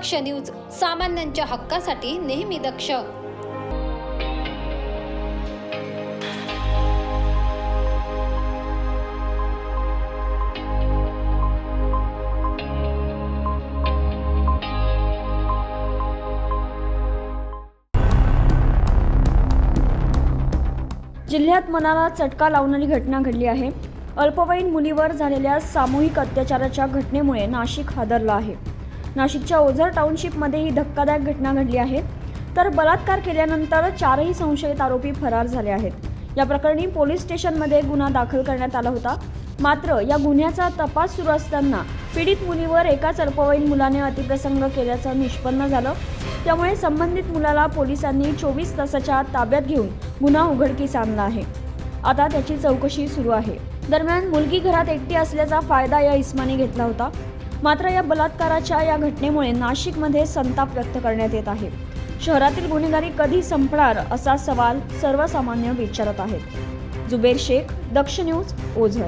दक्ष news सामान्यांच्या हक्कासाठी नेहमी दक्ष. जिल्ह्यात मनाला चटका लावणारी घटना घडली आहे. अल्पवयीन मुलीवर झालेल्या सामूहिक अत्याचाराच्या घटनेमुळे नाशिक हादरला आहे. नाशिकच्या ओझर टाउनशिपमध्ये ही धक्कादायक घटना घडली आहे. तर बलात्कार केल्यानंतर चारही संशयित आरोपी फरार झाले आहेत. या प्रकरणी पोलीस स्टेशनमध्ये गुन्हा दाखल करण्यात आला होता. मात्र या गुन्ह्याचा तपास सुरू असताना पीडित मुलीवर एकाच अल्पवयीन मुलाने अतिप्रसंग केल्याचं निष्पन्न झालं. त्यामुळे संबंधित मुलाला पोलिसांनी चोवीस तासाच्या ताब्यात घेऊन गुन्हा उघडकीस आणला आहे. आता त्याची चौकशी सुरू आहे. दरम्यान मुलगी घरात एकटी असल्याचा फायदा या इस्माने घेतला होता. मात्र या बलात्काराच्या या घटनेमुळे नाशिकमध्ये संताप व्यक्त करण्यात येत आहे. शहरातील गुन्हेगारी कधी संपणार असा सवाल सर्वसामान्य विचारत आहेत. जुबेर शेख दक्ष न्यूज ओझर.